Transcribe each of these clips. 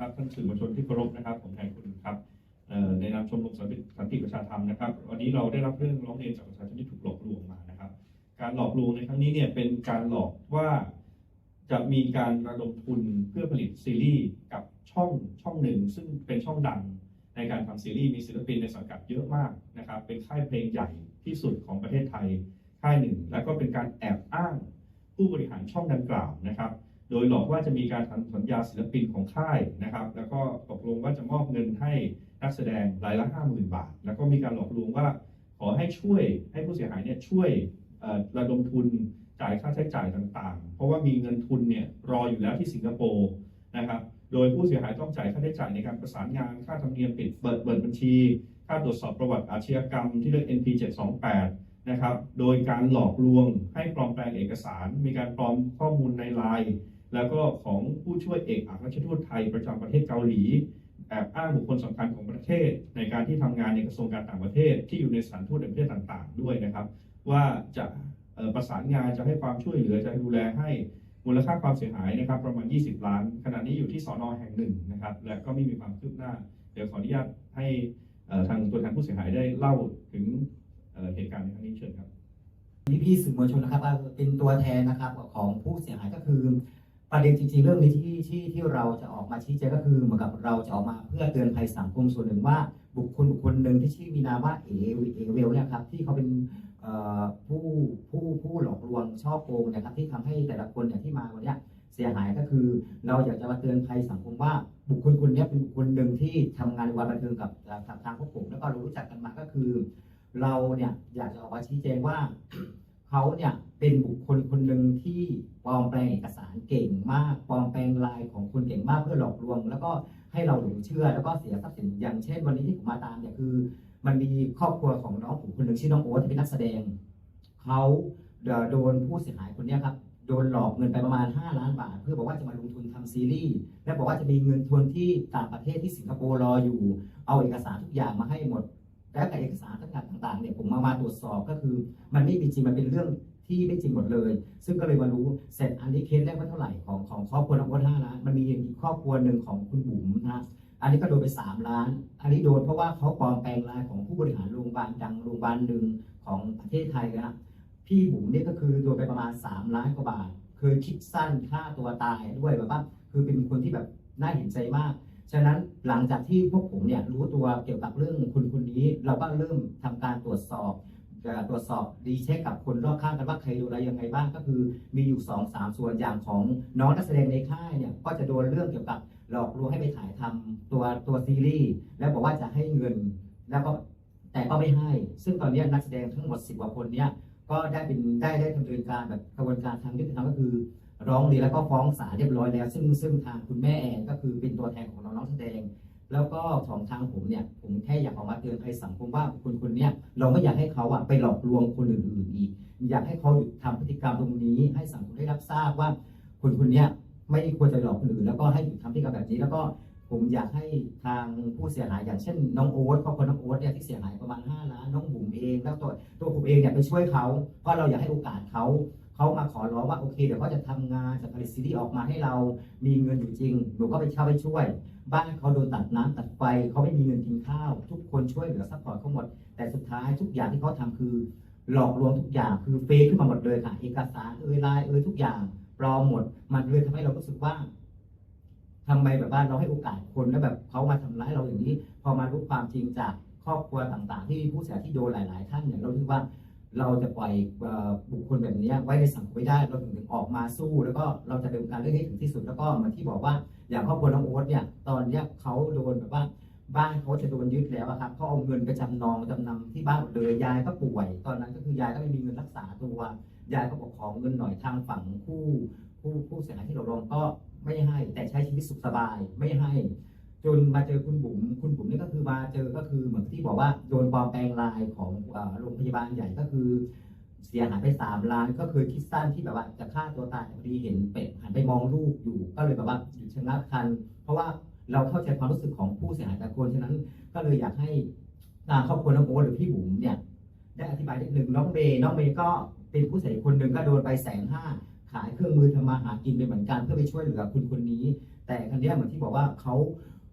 ครับท่านสื่อมวลชนที่เคารพนะครับผมแทนคุณครับในนามชมรมสันติสันติประชาธรรมนะครับ วันนี้เราได้รับเรื่องร้องเรียนจากประชาชนที่ถูกหลอกลวงมานะครับ การหลอกลวงในครั้งนี้เนี่ยเป็นการหลอกว่าจะมีการระดมทุนเพื่อผลิตซีรีส์กับช่องช่องหนึ่ง ซึ่งเป็นช่องดังในการทำซีรีส์มีศิลปินในสังกัดเยอะมากนะครับ เป็นค่ายเพลงใหญ่ที่สุดของประเทศไทยค่ายหนึ่ง แล้วก็เป็นการแอบอ้างผู้บริหารช่องดังกล่าวนะครับ โดยหลอกว่าจะมีการทำสัญญาศิลปินของค่ายนะครับ แล้วก็ตกลงว่าจะมอบเงินให้นักแสดงรายละห้าหมื่นบาท แล้วก็มีการหลอกลวงว่าขอให้ช่วยให้ผู้เสียหายเนี่ยช่วยระดมทุนจ่ายค่าใช้จ่ายต่างๆ เพราะว่ามีเงินทุนเนี่ยรออยู่แล้วที่สิงคโปร์นะครับ โดยผู้เสียหายต้องจ่ายค่าใช้จ่ายในการประสานงาน ค่าธรรมเนียมปิดเปิดเปิดบัญชี ค่าตรวจสอบประวัติอาชญากรรมที่เรียก NP 728นะครับ โดยการหลอกลวงให้ปลอมแปลงเอกสาร มีการปลอมข้อมูลในไลน์ แล้วก็ของผู้ช่วยเอกอัครราชทูตไทยประจำประเทศเกาหลีแอบอ้างบุคคลสำคัญของประเทศ ในการที่ทำงานในกระทรวงการต่างประเทศ ที่อยู่ในสถานทูตในประเทศต่างๆ ด้วยนะครับ ว่าจะประสานงานจะให้ความช่วยเหลือจะดูแลให้มูลค่าความเสียหายนะครับประมาณ 20 ล้าน ขณะนี้อยู่ที่สอนอแห่งหนึ่งนะครับ และก็ไม่มีความคืบหน้า เดี๋ยวขออนุญาตให้ทางตัวแทนผู้เสียหายได้เล่าถึงเหตุการณ์ในครั้งนี้เชิญครับพี่พี่ๆสื่อมวลชนนะครับเป็นตัวแทนนะครับของผู้เสียหาย ประเด็นจริงๆเรื่องนี้ที่ที่ที่เราจะออกมาชี้แจงก็คือเหมือนกับเราจะออกมาเพื่อเตือนภัยสังคมส่วนหนึ่งว่า บุคคลบุคคลหนึ่งที่ชื่อมีนามว่าเอเอเวลเนี่ยครับที่เขาเป็นผู้ผู้ผู้หลอกลวงช่อโกงนะครับที่ทำให้แต่ละคนเนี่ยที่มาวันนี้เสียหายก็คือ เราอยากจะมาเตือนภัยสังคมว่าบุคคลคนนี้เป็นบุคคลหนึ่งที่ทำงานในวันบันเทิงกับทางพวกผมแล้วก็เรารู้จักกันมาก็คือ เราเนี่ยอยากจะออกมาชี้แจงว่า เขาเนี่ยเป็นบุคคลคนหนึ่งที่ปลอมแปลงเอกสารเก่งมากปลอมแปลงลายของคนเก่งมากเพื่อหลอกลวง แล้วก็ให้เราหลงเชื่อแล้วก็เสียทรัพย์สินอย่างเช่น วันนี้ที่ผมมาตามเนี่ยคือ มันมีครอบครัวของน้องผมคนหนึ่งชื่อน้องโอ๊ตที่เป็นนักแสดงเขาโดนผู้เสียหายคนเนี้ยครับโดนหลอกเงินไปประมาณ 5 ล้านบาท เพื่อบอกว่าจะมาลงทุนทำซีรีส์และบอกว่าจะมีเงินทุนที่ต่างประเทศที่สิงคโปร์รออยู่ เอาเอกสารทุกอย่างมาให้หมด และกับเอกสารต่างๆเนี่ยผมมามาตรวจสอบก็คือ มันไม่มีจริงมันเป็นเรื่องที่ไม่จริงหมดเลย ซึ่งก็เลยมารู้เสร็จอันนี้เคสแรกว่าเท่าไหร่ของของครอบครัวน้องโอ๊ตห้าล้านมันมีอีกครอบครัวหนึ่งของคุณบุ๋มนะอันนี้ก็โดนไป 3 ล้าน อันนี้โดนเพราะว่าเขาปลอมแปลงลายของผู้บริหารโรงพยาบาลดังโรงพยาบาลหนึ่งของประเทศไทยนะพี่บุ๋มเนี่ยก็คือโดนไปประมาณ 3 ล้านกว่าบาทเคยคิดสั้นฆ่าตัวตายด้วยแบบว่าคือเป็นคนที่แบบน่าเห็นใจมาก ฉะนั้นหลังจากที่พวกผมเนี่ยรู้ตัวเกี่ยวกับเรื่องคนคนนี้ เราก็เริ่มทำการตรวจสอบตรวจสอบดีเช็คกับคนรอบข้างกันว่าใครดนอะไรยังไงบ้างก็คือมีอยู่2อสามส่วนอย่างของน้องนักแสดงในค่ายเนี่ยก็จะโดนเรื่องเกี่ยวกับหลอกลวงให้ไปถ่ายทำตัวตัวซีรีส์แล้วบอกว่าจะให้เงินแล้วก็แต่ก็ไม่ให้ ซึ่งตอนนี้นักแสดงทั้งหมดสิบกว่าคนเนี้ยก็ได้เป็นได้ได้ดำเนินการแบบกระบวนการทางยุติธรรมก็คือ ร้องเรียนแล้วก็ฟ้องศาลเรียบร้อยแล้ว ซึ่งซึ่งทางคุณแม่แอนก็คือเป็นตัวแทนของน้องนักแสดง แล้วก็ของทางผมเนี่ยผมแค่อยากออกมาเตือนภัยสังคมว่าคนคนเนี้ยเราไม่อยากให้เขาอะไปหลอกลวงคนอื่นๆอีก อยากให้เขาหยุดทำพฤติกรรมตรงนี้ให้สังคมได้รับทราบว่าคนคนเนี้ยไม่ควรจะหลอกคนอื่นแล้วก็ให้หยุดทำพฤติกรรมแบบนี้แล้วก็ผมอยากให้ทางผู้เสียหายอย่างเช่นน้องโอ๊ตครอบครัวน้องโอ๊ตเนี่ยที่เสียหายประมาณ5ล้านน้องบุ๋มเองแล้วตัวตัวผมเองเนี่ยไปช่วยเขาเพราะเราอยากให้โอกาสเขา เขามาขอร้องว่าโอเคเดี๋ยวเขาจะทำงานจะผลิตซีรีส์ออกมาให้เรามีเงินอยู่จริงหนูก็ไปเช่าไปช่วย บ้านเขาโดนตัดน้ำตัดไฟเขาไม่มีเงินกินข้าว ทุกคนช่วยเหลือซัพพอร์ตเขาหมด แต่สุดท้ายทุกอย่างที่เขาทำคือ หลอกลวงทุกอย่างคือเฟซขึ้นมาหมดเลยค่ะ เอกสารเอ่ยไลน์เอ่ยทุกอย่างปลอมหมด มันเลยทำให้เรารู้สึกว่าทำไมแบบว่าเราให้โอกาสคนแล้วแบบเขามาทำร้ายเราอย่างนี้ พอมารู้ความจริงจากครอบครัวต่างๆ ที่ผู้เสียหายที่โดนหลาย ๆ ท่านเนี่ยเราคิดว่า เราจะปล่อยบุคคลแบบนี้ไว้ในสังคมไม่ได้ เราถึงถึงออกมาสู้ แล้วก็เราจะดำเนินการเรื่องให้ถึงที่สุด แล้วก็เหมือนที่บอกว่าอย่างครอบครัวน้องโอ๊ตเนี่ยตอนนี้เขาโดนแบบว่าบ้านเขาจะโดนยึดแล้วครับเขาเอาเงินไปจำนองจำนำที่บ้านเลยยายก็ป่วย ตอนนั้นก็คือยายก็ไม่มีเงินรักษาตัวยายก็บอกขอเงินหน่อยทางฝั่งผู้ผู้ผู้เสียหายที่เราร้องก็ไม่ให้แต่ใช้ชีวิตสุขสบายไม่ให้ จนมาเจอคุณบุ๋มคุณบุ๋มนี่ก็คือมาเจอก็คือเหมือนที่บอกว่าโดนปลอมแปลงลายของโรงพยาบาลใหญ่ก็คือ เสียหายไปสามล้าน ก็คือคิดสั้นที่แบบว่าจะฆ่าตัวตายพอดีเห็นเป็ดหันไปมองลูกอยู่ ก็เลยแบบว่าหยุดชะงักคัน เพราะว่าเราเข้าใจความรู้สึกของผู้เสียหายแต่คนฉะนั้น ก็เลยอยากให้ทางครอบครัวน้องโอ๊ตหรือพี่บุ๋มเนี่ยได้อธิบายนิดหนึ่งน้องเมย์น้องเมย์ก็เป็นผู้เสียหายคนหนึ่งก็โดนไปแสนห้าขายเครื่องมือทำมาหากินไปเหมือนกันเพื่อไปช่วยเหลือคุณคนนี้ แต่คันนี้เหมือนที่บอกว่าเขา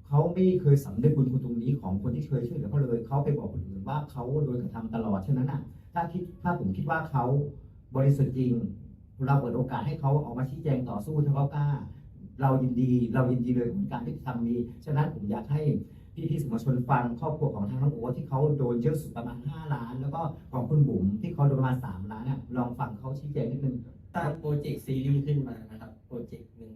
เขาไม่เคยสำนึกบุญคุณตรงนี้ของคนที่เคยช่วยเหลือเขาเลยเขาไปบอกคนอื่นว่าเขาโดนกระทำตลอดฉะนั้นอะถ้าคิดถ้าผมคิดว่าเขาบริสุทธิ์จริง เราเปิดโอกาสให้เขาออกมาชี้แจงต่อสู้ถ้าเขากล้า เรายินดีเรายินดีเลยกับการที่ทำนี้ฉะนั้นผมอยากให้พี่พี่สมวลชนฟังครอบครัวของทางน้องโอ๊ตที่เขาโดนเยอะสุดประมาณ 5 ล้าน แล้วก็ของคุณบุ๋มที่เขาโดนประมาณ 3 ล้านเนี่ยลองฟังเขาชี้แจงนิดนึงสร้างโปรเจกต์ซีรีส์ขึ้นมานะครับโปรเจกต์หนึ่ง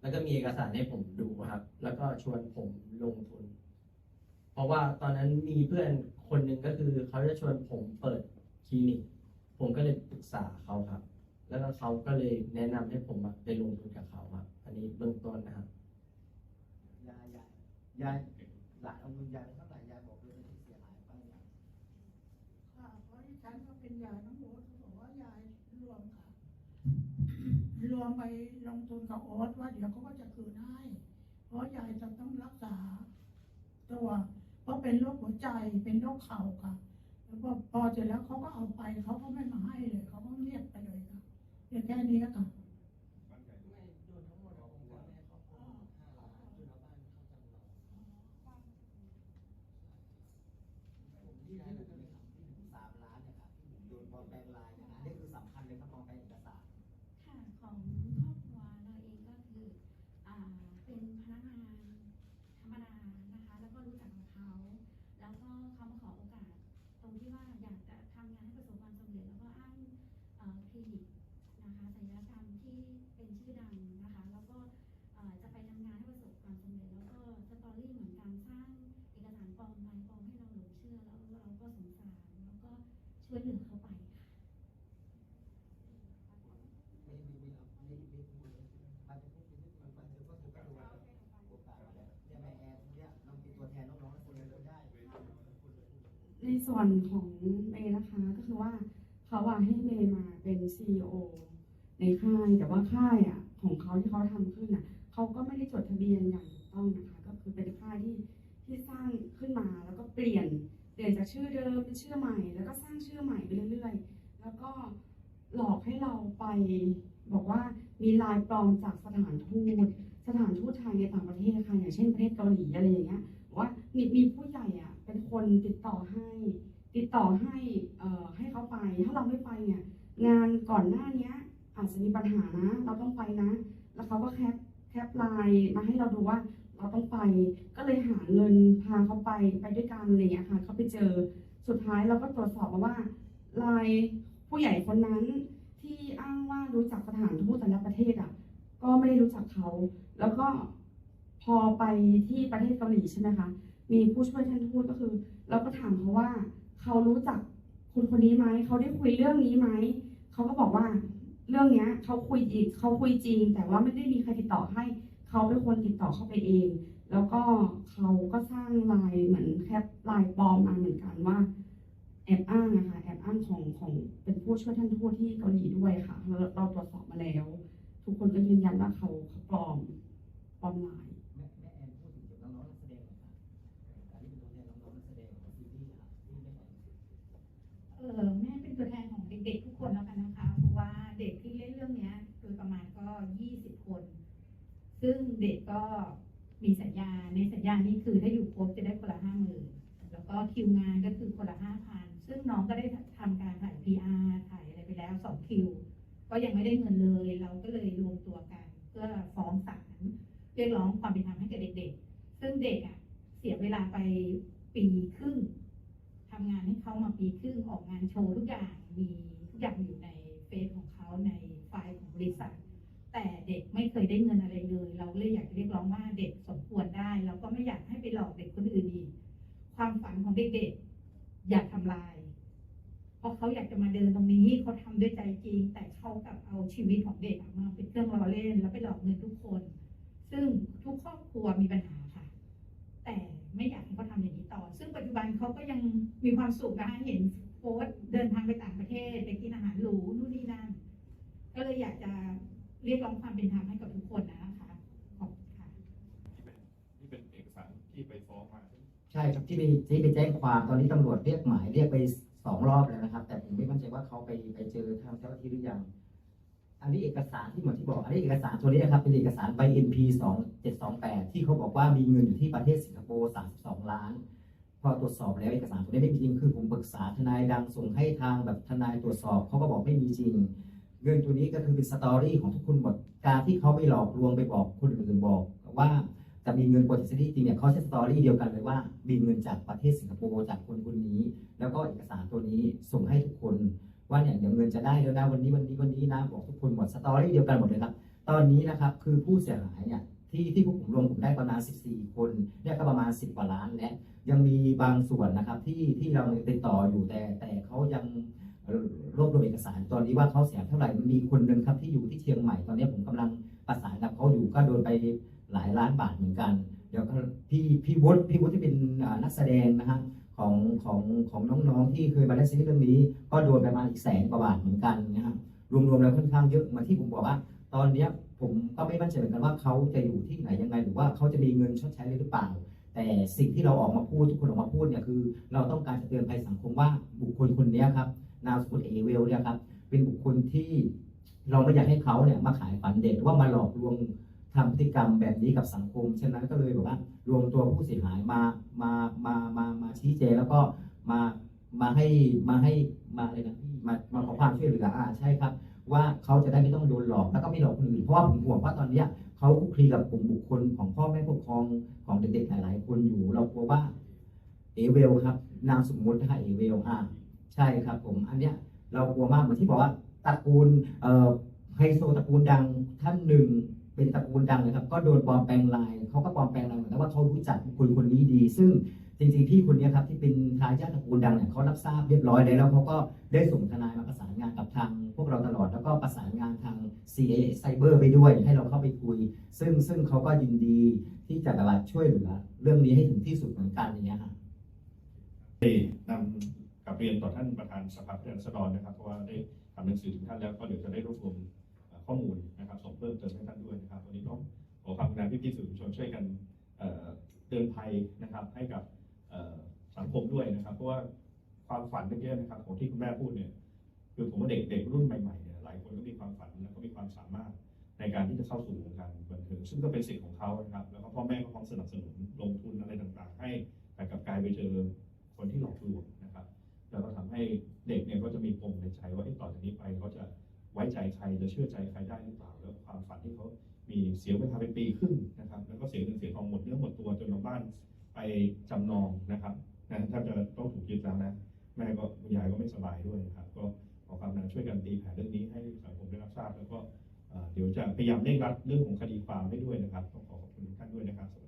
แล้วก็มีเอกสารให้ผมดูครับ แล้วก็ชวนผมลงทุน เพราะว่าตอนนั้นมีเพื่อนคนหนึ่งก็คือเขาจะชวนผมเปิดคลินิก ผมก็เลยปรึกษาเขาครับ แล้วก็เขาก็เลยแนะนำให้ผมไปลงทุนกับเขาครับ อันนี้เบื้องต้นนะครับยายยายยายหลานเอาเงินยายไป รวมไปลงทุนกับโอ๊ตว่าเดี๋ยวเขาก็จะคืนให้ เพราะยายจะต้องรักษา ตัว เพราะเป็นโรคหัวใจเป็นโรคเข่าค่ะ แล้วพอเสร็จแล้วเขาก็เอาไปเขาก็ไม่มาให้เลยเขาก็เงียบไปเลยค่ะเพียวแค่นี้ค่ะ ที่ได้เลยครับที่ถึงสามล้านเนี่ยครับที่ผมโดนปลอมแปลงลายเนี่ยอันนี้คือสำคัญเลยครับปลอมแปลงเอกสาร ค่ะของครอบครัวเราเองก็คืออ่าเป็นพนักงานธรรมดานะคะ แล้วก็รู้จักกับเขา แล้วก็เขามาขอโอกาส ตรงที่ว่าอยากจะทำงานให้ประสบความสำเร็จแล้วก็อ้างเอ่อคลินิกนะคะศัลยกรรม ที่เป็นชื่อดังนะคะ แล้วก็จะไปทำงานให้ประสบความสำเร็จ แล้วก็สตอรี่เหมือนการสร้างเอกสารปลอมลายปลอมให้เราหลงเชื่อแล้วเราก็สงสารแล้วก็ช่วยเหลือเขาไปค่ะไม่ไม่ไม่เอาไม่ไม่พูดเลยไปจะพูดนิดนึงไปเดี๋ยวก็ถูกกันตัวโอกาสเนี่ยแม่แอนเนี่ยน้องเป็นตัวแทนน้องๆและคนเลยได้ ในส่วนของเมย์นะคะก็คือว่าเขาอะให้เมย์มาเป็น CEO ในค่ายแต่ว่าค่ายอะของเขาที่เขาทำขึ้นอะเขาก็ไม่ได้จดทะเบียนอย่างถูกต้องนะคะก็คือเป็นค่ายที่ที่สร้างขึ้นมาแล้วก็เปลี่ยนเปลี่ยนจากชื่อเดิมเป็นชื่อใหม่ แล้วก็สร้างชื่อใหม่ไปเรื่อยๆ แล้วก็หลอกให้เราไปบอกว่ามีลายปลอมจากสถานทูต นะ แล้วเขาก็แคปแคปไลน์มาให้เราดูว่าเราต้องไป ก็เลยหาเงินพาเขาไปไปด้วยกันอะไรอย่างเงี้ยค่ะเขาไปเจอสุดท้ายเราก็ตรวจสอบมาว่าไลน์ผู้ใหญ่คนนั้นที่อ้างว่ารู้จักสถานทูตแต่ละประเทศอะ ก็ไม่ได้รู้จักเขา แล้วก็พอไปที่ประเทศเกาหลีใช่ไหมคะ มีผู้ช่วยท่านทูตก็คือ เราก็ถามเขาว่าเขารู้จักคนคนนี้ไหม เขาได้คุยเรื่องนี้ไหม เขาก็บอกว่า เรื่องเนี้ยเขาคุยจริงเขาคุยจริง แต่ว่าไม่ได้มีใครติดต่อให้เขาเป็นคนติดต่อเข้าไปเอง แล้วก็เขาก็สร้างลายเหมือนแคปลายปลอมมาเหมือนกันว่าแอบอ้างนะคะแอบอ้างของของเป็นผู้ช่วยท่านทูตที่เกาหลีด้วยค่ะเราตรวจสอบมาแล้ว ทุกคนก็ยืนยันว่าเขาเขาปลอมปลอมลาย 20 คน ซึ่งเด็กก็มีสัญญา ในสัญญานี้คือถ้าอยู่ครบจะได้คนละห้าหมื่นแล้วก็คิวงานก็คือคนละห้าพันซึ่งน้องก็ได้ทำการถ่าย PR ถ่ายอะไรไปแล้วสองคิว ก็ยังไม่ได้เงินเลย เราก็เลยรวมตัวกัน เพื่อฟ้องศาลเรียกร้องความเป็นธรรมให้กับเด็กๆ ซึ่งเด็กอะเสียเวลาไปปีครึ่งทำงานให้เขามาปีครึ่งออกงานโชว์ทุกอย่างมีทุกอย่างอยู่ในเฟซของเขาในไฟล์ของบริษัท แต่เด็กไม่เคยได้เงินอะไรเลย เราเลยอยากจะเรียกร้องว่าเด็กสมควรได้ เราก็ไม่อยากให้ไปหลอกเด็กคนอื่นอีกความฝันของเด็กๆอย่าทำลาย เพราะเขาอยากจะมาเดินตรงนี้เขาทำด้วยใจจริง แต่เขากลับเอาชีวิตของเด็กมาเป็นเครื่องล้อเล่น แล้วไปหลอกเงินทุกคน ซึ่งทุกครอบครัวมีปัญหาค่ะ แต่ไม่อยากให้เขาทำอย่างนี้ต่อ ซึ่งปัจจุบันเขาก็ยังมีความสุขนะเห็นโพสต์เดินทางไปต่างประเทศไปกินอาหารหรูนู่นนี่นั่นก็เลยอยากจะ เรียกร้องความเป็นธรรมให้กับทุกคนนะคะ ขอบคุณค่ะนี่เป็นนี่เป็นเอกสารที่ไปฟ้องมาใช่ไหมใช่ครับที่ไปที่ไปแจ้งความตอนนี้ตำรวจเรียกหมายเรียกไปสองรอบแล้วนะครับ แต่ผมไม่มั่นใจว่าเขาไปไปเจอทางเจ้าหน้าที่หรือยังอันนี้เอกสารที่เหมือนที่บอก อันนี้เอกสารตัวนี้นะครับเป็นเอกสารใบ NP 2728ที่เขาบอกว่ามีเงินอยู่ที่ประเทศสิงคโปร์32 ล้าน พอตรวจสอบแล้วเอกสารตัวนี้ไม่มีจริงคือผมปรึกษาทนายดังส่งให้ทางแบบทนายตรวจสอบเขาก็บอกไม่มีจริง เงินตัวนี้ก็คือเป็นสตอรี่ของทุกคนหมดการที่เขาไปหลอกลวงไปบอกคนอื่นบอกว่าจะมีเงินโปรเจกต์จริงเนี่ยเขาใช้สตอรี่เดียวกันเลยว่ามีเงินจากประเทศสิงคโปร์จากคนคนนี้ แล้วก็เอกสารตัวนี้ส่งให้ทุกคนว่าเนี่ยเดี๋ยวเงินจะได้แล้วนะวันนี้วันนี้วันนี้นะบอกทุกคนหมดสตอรี่เดียวกันหมดเลยครับ ตอนนี้นะครับคือผู้เสียหายเนี่ยที่ที่พวกผมรวมผมได้ประมาณ 14 คนเนี่ยก็ประมาณ 10กว่าล้านและยังมีบางส่วนนะครับที่ที่เราติดต่ออยู่แต่แต่เขายัง รวบรวเอกสารตอนนี้ว่าเขาเสียเท่าไหร่มันมีคนหนึ่งครับที่อยู่ที่เชียงใหม่ตอนนี้ผมกำลังประสานกับเขาอยู่ก็โดนไปหลายล้านบาทเหมือนกัน เดี๋ยวก็พี่พี่วุฒิพี่วุฒิที่เป็นนักแสดงนะฮะของของของน้องๆที่เคยมาเล่นซีรีส์เรื่องนี้ ก็โดนไประมาณอีกแสนกว่าบาทเหมือนกันนะครับรวมๆแล้วค่อนข้างเยอะเหมาที่ผมบอกว่า ตอนนี้ผมก็ไม่มั่นใจเหมือนกันว่าเขาจะอยู่ที่ไหนยังไง หรือว่าเขาจะมีเงินชดใช้หรือเปล่าแต่สิ่งที่เราออกมาพูดทุกคนออกมาพูดเนี่ยคือ เราต้องการจะเตือนภัยสังคมว่าบุคคลคนนี้ครับ นามสกุลเอเวลเนี่ยครับเป็นบุคคลที่เราไม่อยากให้เขาเนี่ยมาขายฝันเด็กว่ามาหลอกลวงทำพฤติกรรมแบบนี้กับสังคม ฉะนั้นก็เลยแบบว่ารวมตัวผู้เสียหายมามามามามาชี้แจงแล้วก็มามาให้มาให้มาอะไรนะพี่มามาขอความช่วยเหลืออ่าใช่ครับ ว่าเขาจะได้ไม่ต้องโดนหลอกแล้วก็ไม่หลอกคนอื่นเพราะว่าผมห่วงว่าตอนเนี้ยเขาคลุกคลีกับกลุ่มบุคคลของพ่อแม่ผู้ปกครองของเด็กๆหลาย ๆ คนอยู่เรากลัวว่าเอเวลครับนามสมมุตินะคะเอเวลอ่า ใช่ครับผมอันเนี้ยเรากลัวมากเหมือนที่บอกว่าตระกูลไฮโซตระกูลดังท่านหนึ่งเป็นตระกูลดังเลยครับ ก็โดนปลอมแปลงลายเขาก็ปลอมแปลงลายเหมือนว่าเขารู้จักบุคคลคนนี้ดี ซึ่งจริงๆพี่คนเนี้ยครับที่เป็นทายาทตระกูลดังเนี่ยเขารับทราบเรียบร้อยแล้วแล้วเขาก็ได้ส่งทนายมาประสานงานกับทางพวกเราตลอดแล้วก็ประสานงานทาง CA Cyber ไปด้วย ให้เราเข้าไปคุย ซึ่งซึ่งเขาก็ยินดีที่จะแบบว่าช่วยเหลือเรื่องนี้ให้ถึงที่สุดเหมือนกันอย่างเงี้ยครับนำ กลับเรียนต่อท่านประธานสภาผู้แทนราษฎรนะครับ เพราะว่าได้ทำหนังสือถึงท่านแล้วก็เดี๋ยวจะได้รวบรวมข้อมูลนะครับส่งเพิ่มเติมให้ท่านด้วยนะครับวันนี้ต้องขอความกรุณาพี่ๆสื่อมวลชนช่วยกันเตือนภัยนะครับให้กับสังคมด้วยนะครับ เพราะว่าความฝันเมื่อกี้นะครับของที่คุณแม่พูดเนี่ยคือผมว่าเด็กเด็กรุ่นใหม่ๆเนี่ยหลายคนก็มีความฝันแล้วก็มีความสามารถในการที่จะเข้าสู่วงการบันเทิงซึ่งก็เป็นสิทธิ์ของเขานะครับ แล้วก็พ่อแม่ก็พร้อมสนับสนุนลงทุนอะไรต่างๆ ให้แต่กับกลายไปเจอคนที่หลอกลวง แล้วก็ทำให้เด็กเนี่ยก็จะมีปมในใจว่าเอ๊ะต่อจากนี้ไปเขาจะไว้ใจใครจะเชื่อใจใครได้หรือเปล่า แล้วความฝันที่เขามีเสียเวลาเป็นปีครึ่งนะครับแล้วก็เสียเงินเสียทองหมดเนื้อหมดตัวจนเอาบ้านไปจำนองนะครับนะถ้าจะต้องถูกยึดแล้วนะแม่ก็คุณยายก็ไม่สบายด้วยนะครับ ก็ขอความกรุณาช่วยกันตีแผ่เรื่องนี้ให้สังคมได้รับทราบ แล้วก็เดี๋ยวจะพยายามเร่งรัดเรื่องของคดีความให้ด้วยนะครับต้องขอขอบคุณทุกท่านด้วยนะครับ